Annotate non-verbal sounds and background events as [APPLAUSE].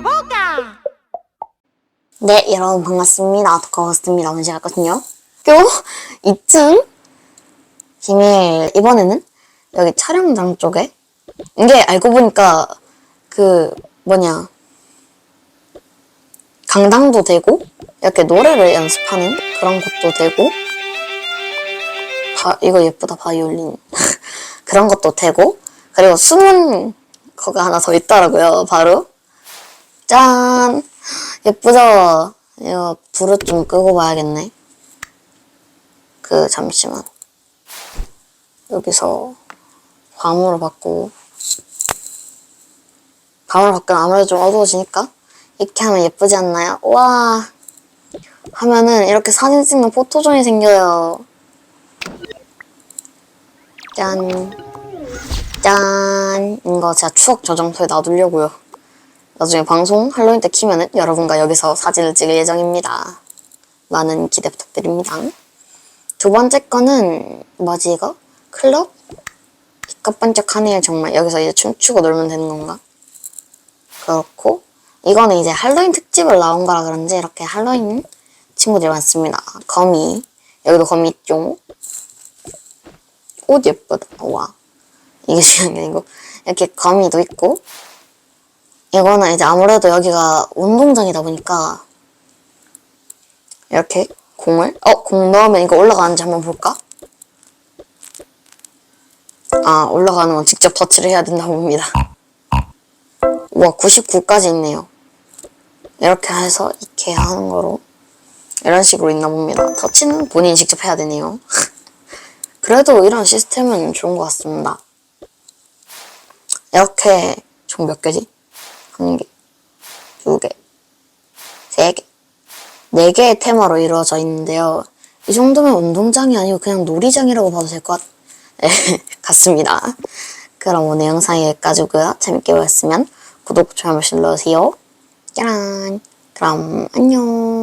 Boca. 네, 여러분 반갑습니다. 도카호스트입니다. 오늘 제가 거든요. 학교 2층 비밀 이번에는 여기 촬영장 쪽에 이게 알고 보니까 그 뭐냐 강당도 되고 이렇게 노래를 연습하는 그런 곳도 되고 바, 이거 예쁘다 바이올린 [LAUGHS] 그런 것도 되고 그리고 숨은 거가 하나 더 있더라고요. 바로 짠! 예쁘죠? 이거 불을 좀 끄고 봐야겠네. 그, 잠시만. 여기서 밤으로 바꾸고. 밤으로 바꾸면 아무래도 좀 어두워지니까 이렇게 하면 예쁘지 않나요? 와 하면은 이렇게 사진 찍는 포토존이 생겨요. 짠. 짠. 이거 제가 추억 저장소에 놔두려고요. 나중에 방송 할로윈 때 키면은 여러분과 여기서 사진을 찍을 예정입니다. 많은 기대 부탁드립니다. 두 번째 거는 뭐지 이거? 클럽? 빛깔반짝하네요 정말. 여기서 이제 춤추고 놀면 되는 건가? 그렇고 이거는 이제 할로윈 특집을 나온 거라 그런지 이렇게 할로윈 친구들이 많습니다. 거미 여기도 거미 있죠? 옷 예쁘다. 와 이게 중요한 게 아니고 이렇게 거미도 있고 이거는 이제 아무래도 여기가 운동장이다 보니까 이렇게 공을 어 공 넣으면 이거 올라가는지 한번 볼까? 아 올라가는 건 직접 터치를 해야 된다고 봅니다. 와 99까지 있네요. 이렇게 해서 이렇게 하는 거로 이런 식으로 있나 봅니다. 터치는 본인이 직접 해야 되네요. [LAUGHS] 그래도 이런 시스템은 좋은 것 같습니다. 이렇게 총 몇 개지? 한 개, 두 개, 세 개, 네 개의 테마로 이루어져 있는데요. 이 정도면 운동장이 아니고 그냥 놀이장이라고 봐도 될 것 [LAUGHS] 같습니다. 그럼 오늘 영상이 여기까지고요. 재밌게 보셨으면 구독, 좋아요, 눌러주세요. 짜란! 그럼 안녕!